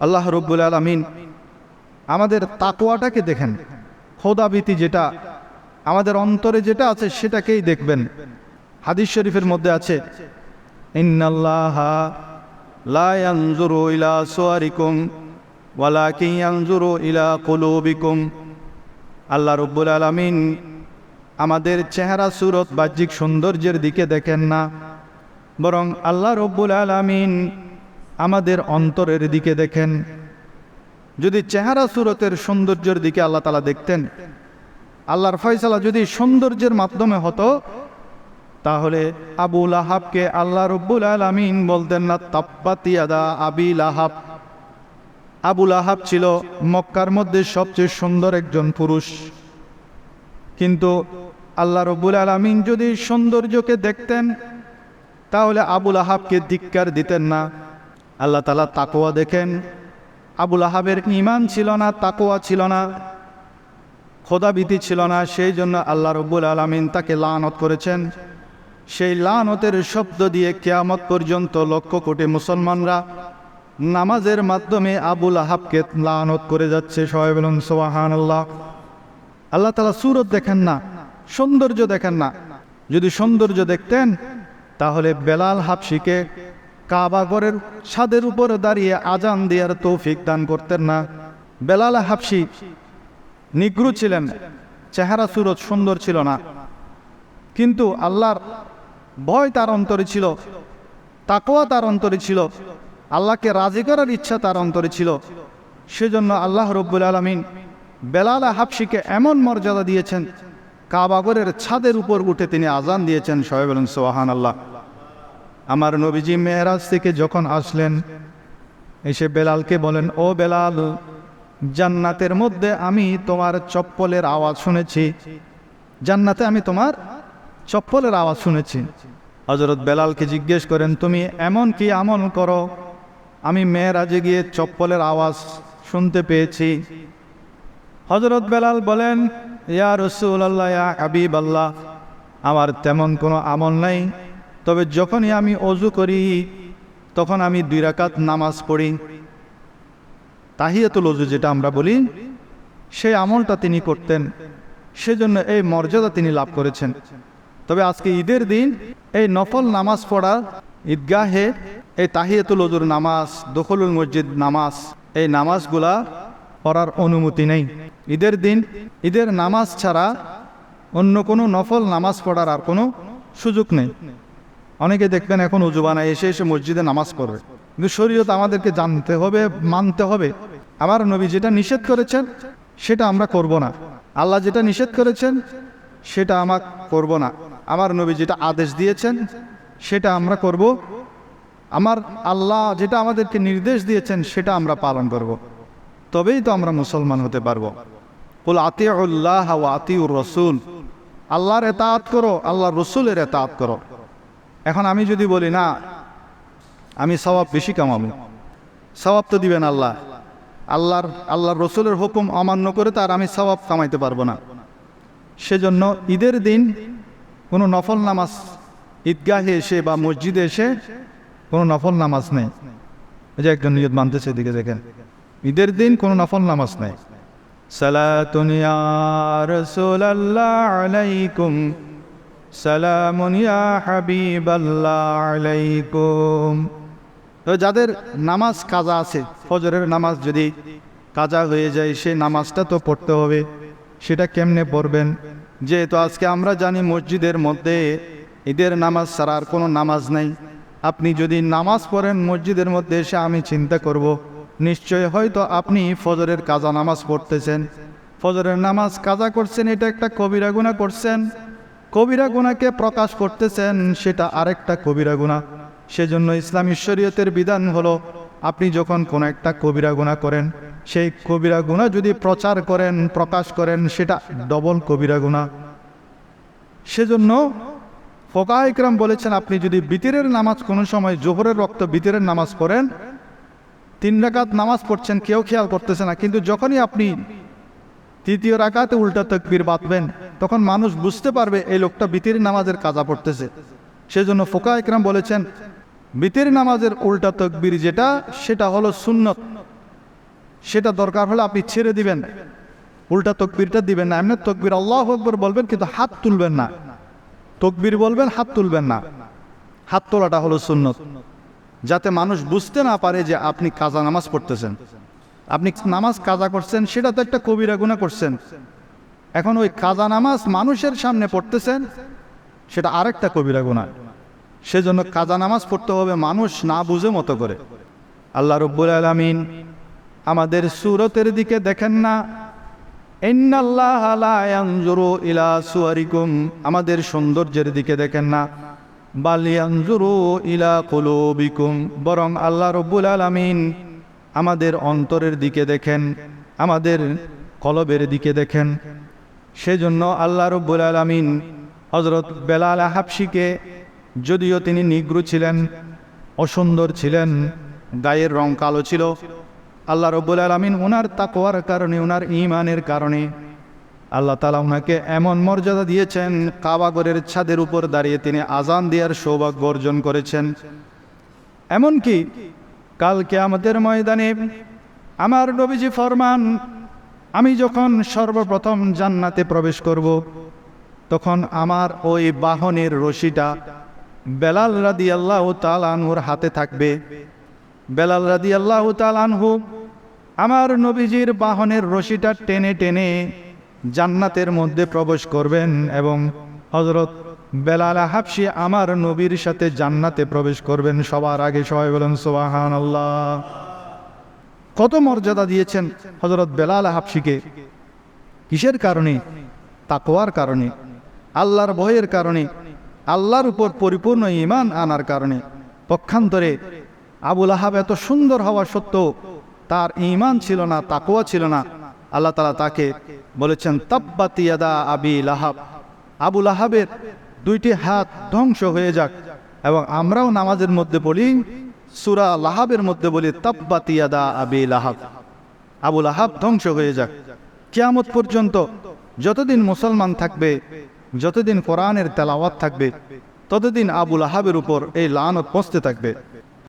আল্লাহ রব্বুল আলমিন আমাদের তাকোয়াটাকে দেখেন। খোদাবিতি যেটা, আমাদের অন্তরে যেটা আছে সেটাকেই দেখবেন। হাদিস শরীফের মধ্যে আছে ইলা ইলা আল্লাহ রব্বুল আলামিন আমাদের চেহারা, সুরত, বাহ্যিক সৌন্দর্যের দিকে দেখেন না, বরং আল্লাহ রব্বুল আলামিন আমাদের অন্তরের দিকে দেখেন। যদি চেহারা সুরতের সৌন্দর্যের দিকে আল্লাহ তালা দেখতেন, আল্লাহর ফয়সালা যদি সৌন্দর্যের মাধ্যমে হতো, তাহলে আবুল আহাবকে আল্লাহ রব্বুল আলমিন বলতেন, না তাপ্পাতিয়াদা আবিল আহাব আবুল আহাব ছিল মক্কার মধ্যে সবচেয়ে সুন্দর একজন পুরুষ। কিন্তু আল্লাহ রব্বুল আলমিন যদি সৌন্দর্যকে দেখতেন, তাহলে আবুল আহাবকে ধিক্কার দিতেন না। আল্লাহ তালা তাকোয়া দেখেন। আবুল আহাবের ইমান ছিল না তাকোয়া ছিল না খোদাবিতি ছিল না, সেই জন্য আল্লাহ রব্বুল আলমিন তাকে লানত করেছেন। সেই লানতের শব্দ দিয়ে কেয়ামত পর্যন্ত লক্ষ কোটি মুসলমানরা নামাজের মাধ্যমে আবুল আহাবকে লানত করে যাচ্ছে। সবাই বলুন সোহান আল্লাহ আল্লাহ তালা সুরত দেখেন না, সৌন্দর্য দেখেন না। যদি সৌন্দর্য দেখতেন, তাহলে বেলাল হাফসিকে কাবাগরের ছাদের উপর দাঁড়িয়ে আজান দেওয়ার তৌফিক দান করতেন না। বেলাল হাফসি নিগ্রু ছিলেন, চেহারা সুরত সুন্দর ছিল না। কিন্তু আল্লাহর ভয় তার অন্তরে ছিল তাকোয়া তার অন্তরে ছিল, আল্লাহকে রাজি করার ইচ্ছা তার অন্তরে ছিল। সেজন্য আল্লাহ রব্বুল আলমিন বেলাল হাফসিকে এমন মর্যাদা দিয়েছেন কাবাগরের ছাদের উপর উঠে তিনি আজান দিয়েছেন। সবাই সোহান আল্লাহ আমার নবীজি মেয়েরাজ থেকে যখন আসলেন, এসে বেলালকে বলেন, ও বেলাল, জান্নাতের মধ্যে আমি তোমার চপ্পলের আওয়াজ শুনেছি। জান্নাতে আমি তোমার চপ্পলের আওয়াজ শুনেছি। হজরত বেলালকে জিজ্ঞেস করেন, তুমি এমন কি আমল করো? আমি মেয়েরাজে গিয়ে চপ্পলের আওয়াজ শুনতে পেয়েছি। হজরত বেলাল বলেন, ইয়া রসুল আল্লাহ ইয়া হাবিব আল্লাহ আমার তেমন কোনো আমল নাই। তবে যখনই আমি অজু করি, তখন আমি দুই রাকাত নামাজ পড়ি। তাহিয়াতুল অজু যেটা আমরা বলি, সেই আমলটা তিনি করতেন। সেজন্য এই মর্যাদা তিনি লাভ করেছেন। তবে আজকে ঈদের দিন এই নফল নামাজ পড়া, ঈদগাহে এই তাহিয়াতুল অজুর নামাজ, দখলুল মসজিদ নামাজ, এই নামাজগুলা পড়ার অনুমতি নেই। ঈদের দিন ঈদের নামাজ ছাড়া অন্য কোনো নফল নামাজ পড়ার আর কোনো সুযোগ নেই। অনেকে দেখবেন এখন উজু বানায়, এসে এসে মসজিদে নামাজ পড়বে। কিন্তু শরীয়ত আমাদেরকে জানতে হবে, মানতে হবে। আমার নবী যেটা নিষেধ করেছেন, সেটা আমরা করব না। আল্লাহ যেটা নিষেধ করেছেন, সেটা আমার করব না। আমার নবী যেটা আদেশ দিয়েছেন, সেটা আমরা করব। আমার আল্লাহ যেটা আমাদেরকে নির্দেশ দিয়েছেন, সেটা আমরা পালন করব। তবেই তো আমরা মুসলমান হতে পারব। বল আতিউল্লাহ আতিউর রসুল। আল্লাহর এতাত করো আল্লাহ রসুলের এতাত করো। এখন আমি যদি বলি, না, আমি সবাব বেশি কামাবো। সবাব তো দিবেন আল্লাহ। আল্লাহর আল্লাহর রসুলের হুকুম অমান্য করে তার আমি সবাব কামাইতে পারব না। সেজন্য ঈদের দিন কোনো নফল নামাজ ঈদগাহে এসে বা মসজিদে এসে কোনো নফল নামাজ নেই। এই যে একজন নিয়ত মানতেছে, এদিকে দেখেন। ঈদের দিন কোনো নফল নামাজ নেই। সালাতুন ইয়া রাসূলাল্লাহ আলাইকুম। সালামুন ইয়া আলাইকুম। তো যাদের নামাজ কাজা আছে, ফজরের নামাজ যদি কাজা হয়ে যায়, সে নামাজটা তো পড়তে হবে, সেটা কেমনে পড়বেন? যেহেতু আজকে আমরা জানি মসজিদের মধ্যে ঈদের নামাজ ছাড়া আর কোনো নামাজ নাই। আপনি যদি নামাজ পড়েন মসজিদের মধ্যে এসে আমি চিন্তা করব। নিশ্চয় হয়তো আপনি ফজরের কাজা নামাজ পড়তেছেন। ফজরের নামাজ কাজা করছেন, এটা একটা কবিরাগুনা করছেন। কবিরা গুণাকে প্রকাশ করতেছেন, সেটা আরেকটা কবিরা গুণা। সেজন্য ইসলাম ঈশ্বরীয়তের বিধান হলো, আপনি যখন কোনো একটা কবিরা গুণা করেন, সেই কবিরা গুণা যদি প্রচার করেন, প্রকাশ করেন, সেটা ডবল কবিরা গুণা। সেজন্য ফোকা ইকরাম বলেছেন, আপনি যদি বিতিরের নামাজ কোনো সময়, জোহরের রক্ত বিতিরের নামাজ পড়েন, তিন রাকাত নামাজ পড়ছেন, কেউ খেয়াল করতেছে না, কিন্তু যখনই আপনি তৃতীয় রাকাতে উল্টা তকবির বাঁধবেন, তখন মানুষ বুঝতে পারবে এই লোকটা বিতির নামাজের কাজা পড়তেছে। সেজন্য ফোকা একরাম বলেছেন, বিতির নামাজের উল্টা তকবির যেটা, সেটা হলো সুন্নত। সেটা দরকার হলে আপনি ছেড়ে দিবেন। উল্টা তকবিরটা দিবেন না। এমনি তকবির আল্লাহ আকবর বলবেন, কিন্তু হাত তুলবেন না। তকবির বলবেন, হাত তুলবেন না। হাত তোলাটা হলো সুন্নত। যাতে মানুষ বুঝতে না পারে যে আপনি কাজা নামাজ পড়তেছেন। আপনি নামাজ কাজা করছেন, সেটা তো একটা কবিরা গুণা করছেন। এখন ওই কাজা নামাজ মানুষের সামনে পড়তেছেন, সেটা আরেকটা কবিরা গুণা সেজন্য কাজা নামাজ পড়তে হবে মানুষ না বুঝে মতো করে। আল্লাহ রব্বুল আলমিন আমাদের সুরতের দিকে দেখেন না? ইলা সুয়ারিকুম। আমাদের সৌন্দর্যের দিকে দেখেন না? বাল ইয়ানজুরু ইলা কুলুবিকুম। বরং আল্লাহ রব্বুল আলামিন আমাদের অন্তরের দিকে দেখেন, আমাদের কলবের দিকে দেখেন। সেজন্য আল্লাহ রব্বুল আলামিন হজরত বেলাল হাফসিকে যদিও তিনি নিগ্রু ছিলেন, অসুন্দর ছিলেন, গায়ের রং কালো ছিল, আল্লাহ রব্বুল আলমিন ওনার তাকোয়ার কারণে ওনার ইমানের কারণে আল্লাহ তালা ওনাকে এমন মর্যাদা দিয়েছেন কাবাগরের ছাদের উপর দাঁড়িয়ে তিনি আজান দেওয়ার সৌভাগ্য অর্জন করেছেন। এমনকি কালকে আমাদের ময়দানে আমার নবীজি ফরমান, আমি যখন সর্বপ্রথম জান্নাতে প্রবেশ করব, তখন আমার ওই বাহনের রশিটা বেলাল রাদি আল্লাহ তালানহুর হাতে থাকবে। বেলাল রাদি আল্লাহ তালানহু আমার নবীজির বাহনের রশিটা টেনে টেনে জান্নাতের মধ্যে প্রবেশ করবেন এবং হজরত বেলাল হাফসি আমার নবীর সাথে জান্নাতে প্রবেশ করবেন সবার আগে। সবাই বলেন সোবাহান আল্লাহ কত মর্যাদা দিয়েছেন হজরত বেলাল হাফসিকে কিসের কারণে? তাকোয়ার কারণে। আল্লাহর ভয়ের কারণে। আল্লাহর উপর পরিপূর্ণ ইমান আনার কারণে। পক্ষান্তরে আবুল আহাব এত সুন্দর হওয়া সত্ত্বেও তার ইমান ছিল না তাকোয়া ছিল না। আল্লাহ তালা তাকে বলেছেন তাব্বাতিয়াদা আবি লাহাব। আবুল আহাবের দুইটি হাত ধ্বংস হয়ে যাক। এবং আমরাও নামাজের মধ্যে বলি সুরা লাহাবের মধ্যে বলি তাব্বাতিয়াদা আবি লাহাব। আবু লাহাব ধ্বংস হয়ে যাক। কিয়ামত পর্যন্ত যতদিন মুসলমান থাকবে, যতদিন কোরআনের তেলাওয়াত থাকবে, ততদিন আবুল আহাবের উপর এই লানত পৌঁছতে থাকবে।